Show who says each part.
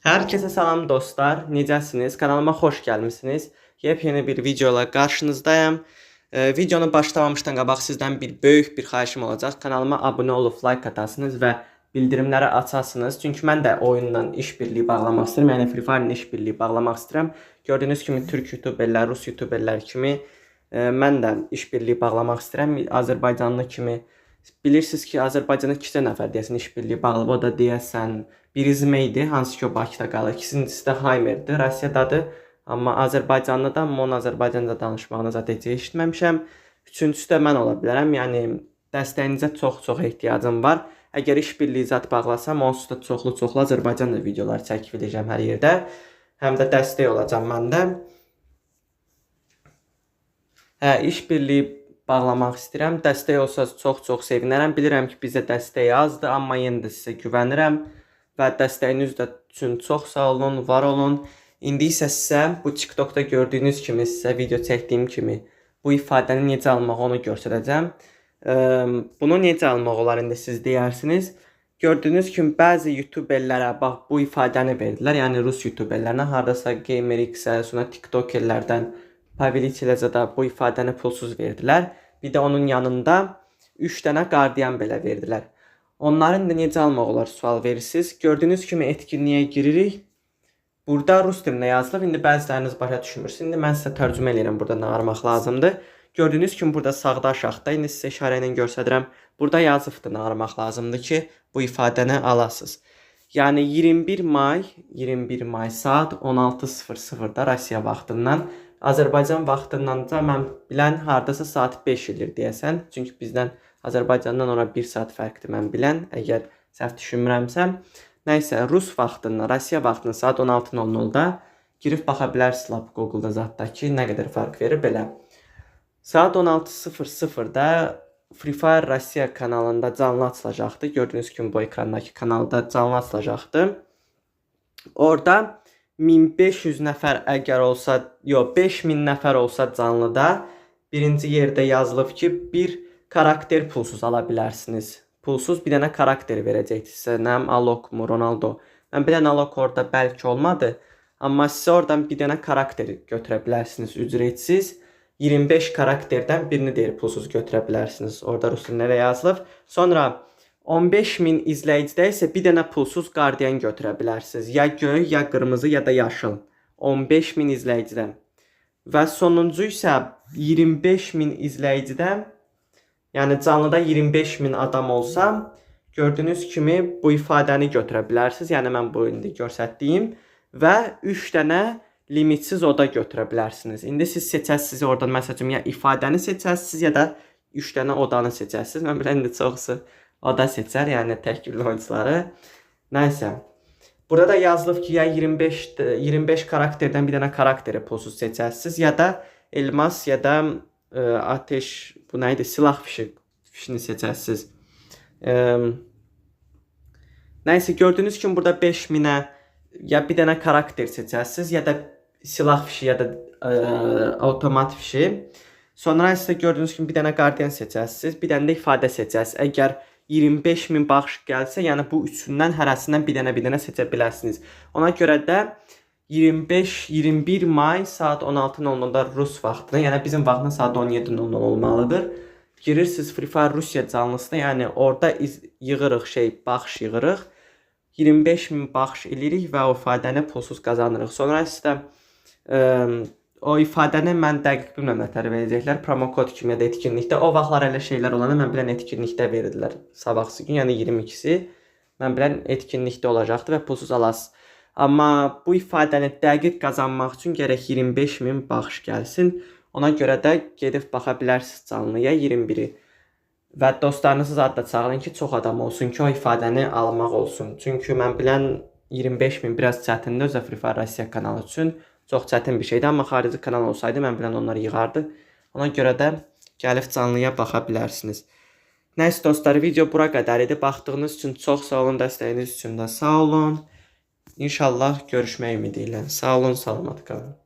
Speaker 1: Hər kəsə salam dostlar. Necəsiniz? Kanalıma xoş gəlmisiniz. Yepyeni bir videoyla qarşınızdayım. Ee, videonu başlamamışdan qabaq sizdən bir böyük bir xahişim olacaq. Kanalıma abunə olub like atasınız və bildirimləri açasınız. Çünki mən də oyunla işbirliyi bağlamaq istəyirəm. Yəni Free Fire-la işbirliyi bağlamaq istəyirəm. Türk YouTuberlər, Rus YouTuberlər kimi e, mən də işbirliyi bağlamaq istəyirəm. Azərbaycanlı kimi bilirsiniz ki, Azərbaycanda 2 nəfər deyəsən işbirliyi bağlayıb. O da deyəsən biri Zmey-dir, hansı ki o Bakıda qalır. İkincisi də Haymerdir, Rusiyadadır. Amma Azərbaycanlı da Mon Azərbaycanca danışmağını zət heç eşitməmişəm. Üçüncüsü də mən ola bilərəm. Yəni dəstəyinizə çox-çox ehtiyacım var. Əgər işbirliyi zət bağlasam, onsuz da çoxlu-çoxlu Azərbaycanla videolar çəkib edəcəm hər yerdə. Həm də dəstək olacam mən də. Hə, işbirliyi bağlamaq istəyirəm. Dəstək olsa çox-çox sevinərəm. Bilirəm ki, bizə dəstək azdır, amma yenə də sizə güvənirəm və dəstəyiniz də üçün çox sağ olun, var olun. İndi isə sizə bu TikTokda gördüyünüz kimi sizə video çəkdiyim kimi bu ifadəni necə almaq onu göstərəcəm. Eee, Bunu necə almaq olar indi siz deyərsiniz. Gördüyünüz kimi bəzi YouTuberlərə bax bu ifadəni verdilər. Yəni rus YouTuberlərinə hardasa GamerX-ə, sonra TikTokerlərdən Paveliçeləcə də bu ifadəni pulsuz verdilər. Bir də onun yanında 3 dənə qardiyan belə verdilər. Onların da necə almaq olar sual verirsiniz. Gördüyünüz kimi etkinliyə giririk. Burada rus dilində yazılıb. İndi bəziləriniz başa düşmürsünüz. İndi mən sizə tərcümə edirəm burada nə aramaq lazımdır. Gördüyünüz kimi burada sağda aşağıda indi sizə işarə ilə göstərirəm. Burada yazıbdır nə aramaq lazımdır ki, bu ifadəni alasınız. Yəni 21 may 21 may saat 16:00-da Rusiya vaxtından Azərbaycan vaxtından da mən bilən hardasa saat 5 ilir deyəsən. Çünki bizdən Azərbaycandan ora 1 saat fərqdir mən bilən, əgər səhv düşünmürəmsə. Nəysə, rus vaxtından, Rusiya vaxtından saat 16:00-da girib baxa bilərsiniz Google-da zətdəki nə qədər fərq verir belə. Saat 16:00-da Free Fire Rusiya kanalında canlı açılacaqdı. Gördüyünüz kimi bu ekrandakı kanalda canlı açılacaqdı. Orada 1500 nəfər əgər olsa, yox 5000 nəfər olsa canlıda birinci yerdə yazılıb ki, bir karakter pulsuz ala bilərsiniz. Pulsuz bir dənə karakter verəcəkdir sizə. Nəm Alok mu, Ronaldo. Mən bilən Alok orada bəlkə olmadı, amma sizə oradan bir dənə karakter götürə bilərsiniz ücretsiz. 25 karakterdən birini deyir pulsuz götürə bilərsiniz. Orada rus dilində yazılıb. Sonra 15000 izləyicidə isə bir dənə pulsuz qardiyan götürə bilərsiniz. Ya göy, ya qırmızı, ya da yaşıl. 15000 izləyicidən. Və sonuncu isə 25000 izləyicidən, yəni canlıda 25000 adam olsa, gördüyünüz kimi bu ifadəni götürə bilərsiniz. Yəni mən bu indi göstərdiyim və 3 dənə limitsiz oda götürə bilərsiniz. İndi siz seçəsiniz oradan məsələn ya ifadəni seçəsiniz ya da 3 dənə odanı seçəsiniz. Mən bilən indi çoxusu oda seçər, yəni təkcül oyunçuları. Nəysə. Burada da yazılıb ki, ya 25 də- 25 karakterdən bir dənə karakteri pulsuz seçəsiniz ya da elmas ya da e, ateş bu nə idi? Silah fişi fişini seçəsiniz. E, Nəysə gördüyünüz kimi burada 5000-ə ya bir dənə karakter seçəsiniz ya da silah fişi ya da ə, avtomat fişi. Sonra isə gördüyünüz kimi bir dənə qardiyan seçəsiniz, bir dənə də ifadə seçəsiniz. Əgər 25000 bağış gəlsə, yəni bu üçündən hərəsindən bir dənə bir dənə seçə bilərsiniz. Ona görə də 25-21 may saat 16:00-da Rus vaxtına, yəni bizim vaxtına saat 17:00 olmalıdır. Girirsiniz Free Fire Rusiya canlısına, yəni orada yığırıq şey, baxış yığırıq. 25 min baxış eləyirik və o ifadəni pulsuz qazanırıq. Sonra sizə o ifadəni mən dəqiq bilmirəm nətər verəcəklər. Promo kod kimi ya da etkinlikdə. O vaxtlar elə şeylər olanda mən bilən etkinlikdə verirdilər. Sabahsı gün, yəni 22-si mən bilən etkinlikdə olacaqdı və pulsuz alasınız. Amma bu ifadəni dəqiq qazanmaq üçün gərək 25 min baxış gəlsin. Ona görə də gedib baxa bilərsiniz canlıya 21-i. Və dostlarınızı da çağırın ki, çox adam olsun ki, o ifadəni almaq olsun. Çünki mən bilən 25 min biraz çətindir özə Free Fire Rusiya kanalı üçün. Çox çətin bir şeydir, amma xarici kanal olsaydı mən bilən onları yığardı. Ona görə də gəlib canlıya baxa bilərsiniz. Nəysə dostlar, video bura qədər idi. Baxdığınız üçün çox sağ olun, dəstəyiniz üçün də sağ olun. İnşallah görüşmək ümidi ilə. Sağ olun, salamat qalın.